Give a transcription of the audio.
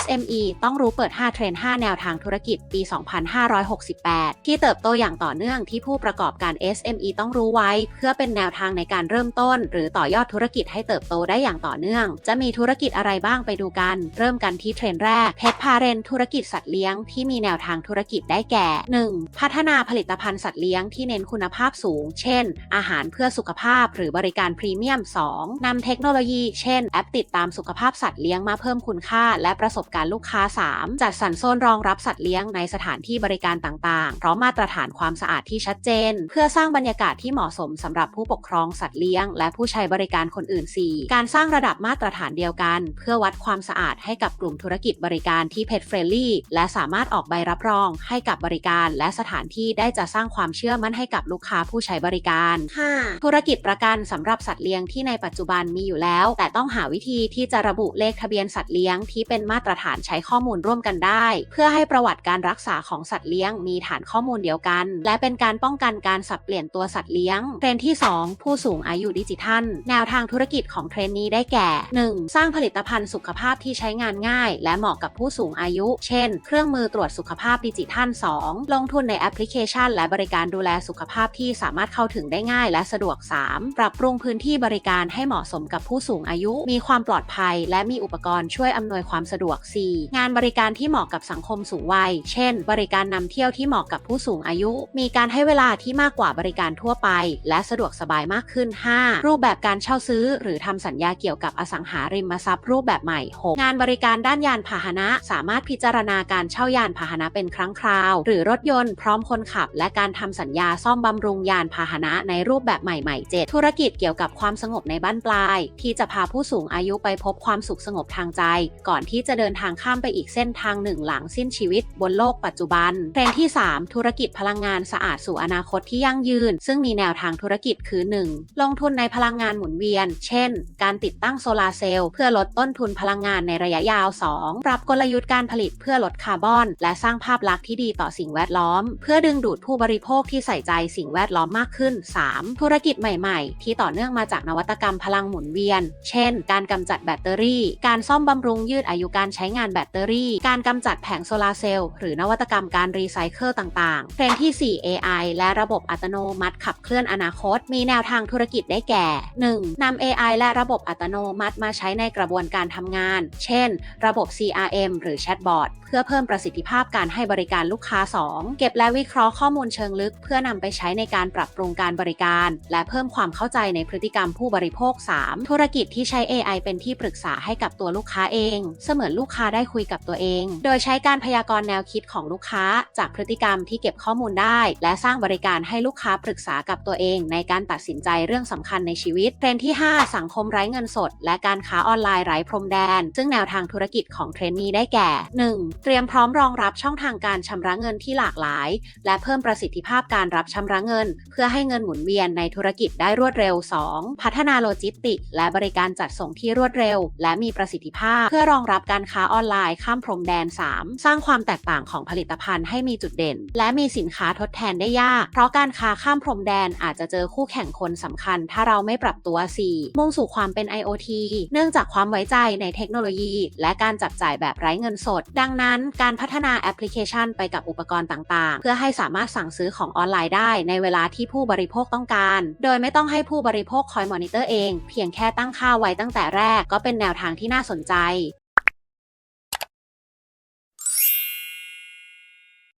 SME ต้องรู้เปิด 5 เทรนด์ 5 แนวทางธุรกิจปี 2568 ที่เติบโตอย่างต่อเนื่องที่ผู้ประกอบการ SME ต้องรู้ไว้ เพื่อเป็นแนวทางในการเริ่มต้น หรือต่อยอดธุรกิจให้เติบโตได้อย่างต่อเนื่อง จะมีธุรกิจอะไรบ้างไปดูกัน เริ่มกันที่เทรนด์แรกเพชรพาเรนธุรกิจสัตว์เลี้ยงที่มีแนวทางธุรกิจได้แก่ 1. พัฒนาผลิตภัณฑ์สัตว์เลี้ยงที่เน้นคุณภาพสูง เช่น อาหารเพื่อสุขภาพ หรือบริการพรีเมียม 2. นำเทคโนโลยี เช่น แอปติดตามสุขภาพสัตว์เลี้ยงมาเพิ่มคุณค่าและประสบการณ์ลูกค้า 3. จัดสรรโซนรองรับสัตว์เลี้ยงในสถานที่บริการต่างๆ พร้อมมาตรฐานความสะอาดที่ชัดเจน เพื่อสร้างบรรยากาศที่เหมาะสมสำหรับผู้ปกครองสัตว์เลี้ยง และผู้ใช้บริการคนอื่น 4. การสร้างระดับมาตรฐานเดียวกัน เพื่อวัดความสะอาดให้กับกลุ่มธุรกิจบริการที่เพ t เฟรนลี่และสามารถออกใบรับรอง ให้กับบริการและสถานที่ได้จะสร้างความเชื่อมั่นให้กับลูกค้าผู้ใช้บริการ 5. ธุรกิจประกันสำหรับสัตว์เลี้ยงที่ในปัจจุบันมีอยู่แล้ว แต่ต้องหาวิธีที่จะระบุเลขทะเบียนสัตว์เลี้ยงที่เป็นมาตรตรฐานใช้ข้อมูลร่วมกันได้ เพื่อให้ประวัติการรักษาของสัตว์เลี้ยงมีฐานข้อมูลเดียวกัน และเป็นการป้องกันการสับเปลี่ยนตัวสัตว์เลี้ยงเทรนที่ 2 ผู้สูงอายุดิจิทัล แนวทางธุรกิจของเทรนนี้ได้แก่ 1. สร้างผลิตภัณฑ์สุขภาพที่ใช้งานง่าย และเหมาะกับผู้สูงอายุ เช่น เครื่องมือตรวจสุขภาพดิจิทัล 2. ลงทุนในแอปพลิเคชัน และบริการดูแลสุขภาพที่สามารถเข้าถึงได้ง่ายและสะดวก 3. ปรับปรุงพื้นที่บริการให้เหมาะสมกับผู้สูงอายุ มีความปลอดภัย และมีอุปกรณ์ช่วยอำนวยความสะดวก 4. งานบริการที่เหมาะกับสังคมสูงวัย เช่น บริการนำเที่ยวที่เหมาะกับผู้สูงอายุ มีการให้เวลาที่มากกว่าบริการทั่วไป และสะดวกสบายมากขึ้น 5. รูปแบบการเช่าซื้อ หรือทำสัญญาเกี่ยวกับอสังหาริมทรัพย์รูปแบบใหม่ 6. งานบริการด้านยานพาหนะ สามารถพิจารณาการเช่ายานพาหนะเป็นครั้งคราว หรือรถยนต์พร้อมคนขับ และการทำสัญญาซ่อมบำรุงยานพาหนะในรูปแบบใหม่ๆ 7 ธุรกิจเกี่ยวกับความสงบในบ้านปลาย ที่จะพาผู้สูงอายุไปพบความสุขสงบทางใจ ก่อนที่จะเดิดินทางข้ามไปอีกเส้นทางหนึ่งหลังสิ้นชีวิตบนโลกปัจจุบันเทรนที่ 3 ธุรกิจพลังงานสะอาดสู่อนาคตที่ยั่งยืน ซึ่งมีแนวทางธุรกิจคือ 1. ลงทุนในพลังงานหมุนเวียน เช่น การติดตั้งโซลาร์เซลล์เพื่อลดต้นทุนพลังงานในระยะยาว 2. ปรับกลยุทธ์การผลิตเพื่อลดคาร์บอน และสร้างภาพลักษณ์ที่ดีต่อสิ่งแวดล้อม เพื่อดึงดูดผู้บริโภคที่ใส่ใจสิ่งแวดล้อมมากขึ้น 3. ธุรกิจใหม่ๆ ที่ต่อเนื่องมาจากนวัตกรรมพลังหมุนเวียน เช่น การกำจัดแบตเตอรี่ การซ่อมบำรุงยืดอายุการใช้งานแบตเตอรี่ การกำจัดแผงโซลาร์เซลล์หรือนวัตกรรมการรีไซเคิลต่างๆเทรนที่ 4 AI และระบบอัตโนมัติขับเคลื่อนอนาคต มีแนวทางธุรกิจได้แก่ 1. นำ AI และระบบอัตโนมัติมาใช้ในกระบวนการทำงาน เช่น ระบบ CRM หรือแชทบอทเพื่อเพิ่มประสิทธิภาพการให้บริการลูกค้า 2. เก็บและวิเคราะห์ข้อมูลเชิงลึก เพื่อนำไปใช้ในการปรับปรุงการบริการ และเพิ่มความเข้าใจในพฤติกรรมผู้บริโภค 3. ธุรกิจที่ใช้ AI เป็นที่ปรึกษาให้กับตัวลูกค้าเอง เสมือนลูกค้าได้คุยกับตัวเอง โดยใช้การพยากรณ์แนวคิดของลูกค้า จากพฤติกรรมที่เก็บข้อมูลได้ และสร้างบริการให้ลูกค้าปรึกษากับตัวเอง ในการตัดสินใจเรื่องสำคัญในชีวิตเทรนด์ที่ 5 สังคมไร้เงินสด และการค้าออนไลน์ไร้พรมแดน ซึ่งแนวทางธุรกิจของเทรนด์นี้ได้แก่ 1. เตรียมพร้อมรองรับช่องทางการชำระเงินที่หลากหลาย และเพิ่มประสิทธิภาพการรับชำระเงิน เพื่อให้เงินหมุนเวียนในธุรกิจได้รวดเร็ว 2. พัฒนาโลจิสติก และบริการจัดส่งที่รวดเร็ว และมีประสิทธิภาพ เพื่อรองรับการค้าออนไลน์ข้ามพรมแดน 3. สร้างความแตกต่างของผลิตภัณฑ์ให้มีจุดเด่น และมีสินค้าทดแทนได้ยาก เพราะการค้าข้ามพรมแดนอาจจะเจอคู่แข่งคนสำคัญ ถ้าเราไม่ปรับตัว 4. มุ่งสู่ความเป็น IoT เนื่องจากความไว้ใจในเทคโนโลยี และการจับจ่ายแบบไร้เงินสด ดังนั้นการพัฒนาแอปพลิเคชันไปกับอุปกรณ์ต่างๆ เพื่อให้สามารถสั่งซื้อของออนไลน์ได้ในเวลาที่ผู้บริโภคต้องการ โดยไม่ต้องให้ผู้บริโภคคอยมอนิเตอร์เอง เพียงแค่ตั้งค่าไว้ตั้งแต่แรกก็เป็นแนวทางที่น่าสนใจ